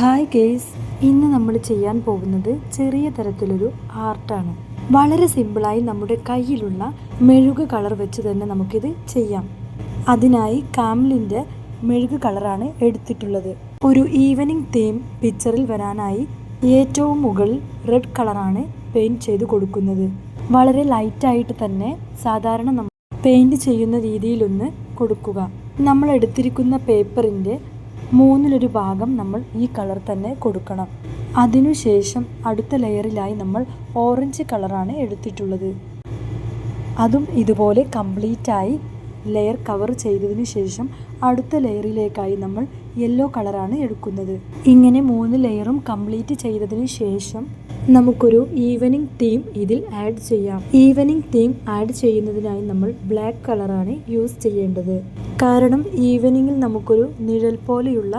Hi guys ഇന്ന് നമ്മൾ ചെയ്യാൻ പോകുന്നത് ചെറിയ തരത്തിലൊരു ആർട്ടാണ്. വളരെ സിമ്പിളായി നമ്മുടെ കയ്യിലുള്ള മെഴുക് കളർ വെച്ച് തന്നെ നമുക്കിത് ചെയ്യാം. അതിനായി കാമലിന്റെ മെഴുക് കളറാണ് എടുത്തിട്ടുള്ളത്. ഒരു ഈവനിങ് തീം പിക്ചറിൽ വരാനായി ഏറ്റവും മുകളിൽ റെഡ് കളറാണ് പെയിന്റ് ചെയ്ത് കൊടുക്കുന്നത്. വളരെ ലൈറ്റായിട്ട് തന്നെ സാധാരണ നമ്മൾ പെയിന്റ് ചെയ്യുന്ന രീതിയിലൊന്ന് കൊടുക്കുക. നമ്മൾ എടുത്തിരിക്കുന്ന പേപ്പറിന്റെ മൂന്നിലൊരു ഭാഗം നമ്മൾ ഈ കളർ തന്നെ കൊടുക്കണം. അതിനുശേഷം അടുത്ത ലെയറിലായി നമ്മൾ ഓറഞ്ച് കളറാണ് എടുത്തിട്ടുള്ളത്. അതും ഇതുപോലെ കംപ്ലീറ്റ് ആയി ലെയർ കവർ ചെയ്തതിനു ശേഷം അടുത്ത ലെയറിലേക്കായി നമ്മൾ യെല്ലോ കളറാണ് എടുക്കുന്നത്. ഇങ്ങനെ മൂന്ന് ലെയറും കംപ്ലീറ്റ് ചെയ്തതിന് ശേഷം നമുക്കൊരു ഈവനിങ് തീം ഇതിൽ ആഡ് ചെയ്യാം. ഈവനിങ് തീം ആഡ് ചെയ്യുന്നതിനായി നമ്മൾ ബ്ലാക്ക് കളറാണ് യൂസ് ചെയ്യേണ്ടത്. കാരണം ഈവനിങ്ങിൽ നമുക്കൊരു നിഴൽ പോലെയുള്ള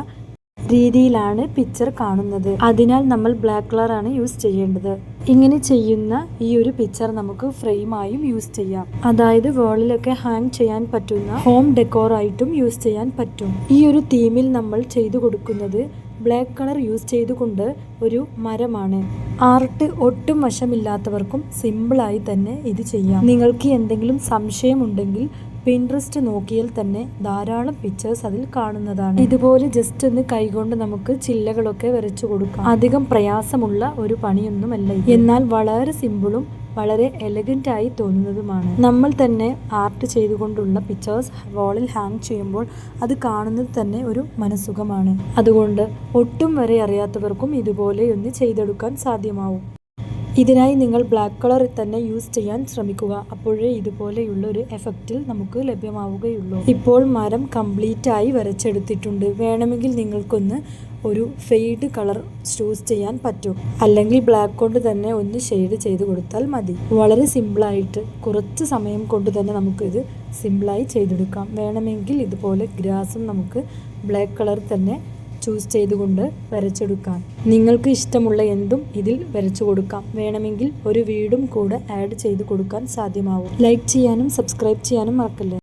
രീതിയിലാണ് പിക്ചർ കാണുന്നത്. അതിനാൽ നമ്മൾ ബ്ലാക്ക് കളർ ആണ് യൂസ് ചെയ്യേണ്ടത്. ഇങ്ങനെ ചെയ്യുന്ന ഈ ഒരു പിക്ചർ നമുക്ക് ഫ്രെയിമായും യൂസ് ചെയ്യാം. അതായത് വേളിലൊക്കെ ഹാങ് ചെയ്യാൻ പറ്റുന്ന ഹോം ഡെക്കോർ ആയിട്ടും യൂസ് ചെയ്യാൻ പറ്റും. ഈ ഒരു തീമിൽ നമ്മൾ ചെയ്തു കൊടുക്കുന്നത് ബ്ലാക്ക് കളർ യൂസ് ചെയ്തുകൊണ്ട് ഒരു മരമാണ്. ആർട്ട് ഒട്ടും വശമില്ലാത്തവർക്കും സിമ്പിളായി തന്നെ ഇത് ചെയ്യാം. നിങ്ങൾക്ക് എന്തെങ്കിലും സംശയമുണ്ടെങ്കിൽ പിൻട്രസ്റ്റ് നോക്കിയാൽ തന്നെ ധാരാളം പിക്ചേഴ്സ് അതിൽ കാണുന്നതാണ്. ഇതുപോലെ ജസ്റ്റ് ഒന്ന് കൈകൊണ്ട് നമുക്ക് ചില്ലകളൊക്കെ വരച്ചു കൊടുക്കാം. അധികം പ്രയാസമുള്ള ഒരു പണിയൊന്നുമല്ല. എന്നാൽ വളരെ സിമ്പിളും വളരെ എലഗന്റ് ആയി തോന്നുന്നതുമാണ്. നമ്മൾ തന്നെ ആർട്ട് ചെയ്തുകൊണ്ടുള്ള പിക്ചേഴ്സ് വാളിൽ ഹാങ് ചെയ്യുമ്പോൾ അത് കാണുന്നത് തന്നെ ഒരു മനസുഖമാണ് അതുകൊണ്ട് ഒട്ടും വരെ അറിയാത്തവർക്കും ഇതുപോലെ ഒന്ന് ചെയ്തെടുക്കാൻ സാധ്യമാവും. ഇതിനായി നിങ്ങൾ ബ്ലാക്ക് കളർ തന്നെ യൂസ് ചെയ്യാൻ ശ്രമിക്കുക. അപ്പോഴേ ഇതുപോലെയുള്ള ഒരു എഫക്റ്റിൽ നമുക്ക് ലഭ്യമാവുകയുള്ളൂ. ഇപ്പോൾ മരം കംപ്ലീറ്റ് ആയി വരച്ചെടുത്തിട്ടുണ്ട്. വേണമെങ്കിൽ നിങ്ങൾക്കൊന്ന് ഒരു ഫെയ്ഡ് കളർ ചൂസ് ചെയ്യാൻ പറ്റും. അല്ലെങ്കിൽ ബ്ലാക്ക് കൊണ്ട് തന്നെ ഒന്ന് ഷെയ്ഡ് ചെയ്ത് കൊടുത്താൽ മതി. വളരെ സിമ്പിളായിട്ട് കുറച്ച് സമയം കൊണ്ട് തന്നെ നമുക്കിത് സിമ്പിളായി ചെയ്തെടുക്കാം. വേണമെങ്കിൽ ഇതുപോലെ ഗ്രാസും നമുക്ക് ബ്ലാക്ക് കളർ തന്നെ ചൂസ് ചെയ്തുകൊണ്ട് വരച്ചെടുക്കാം. നിങ്ങൾക്ക് ഇഷ്ടമുള്ള എന്തും ഇതിൽ വരച്ചു കൊടുക്കാം. വേണമെങ്കിൽ ഒരു വീടും കൂടെ ആഡ് ചെയ്ത് കൊടുക്കാൻ സാധ്യമാവും. ലൈക്ക് ചെയ്യാനും സബ്സ്ക്രൈബ് ചെയ്യാനും മറക്കല്ലേ?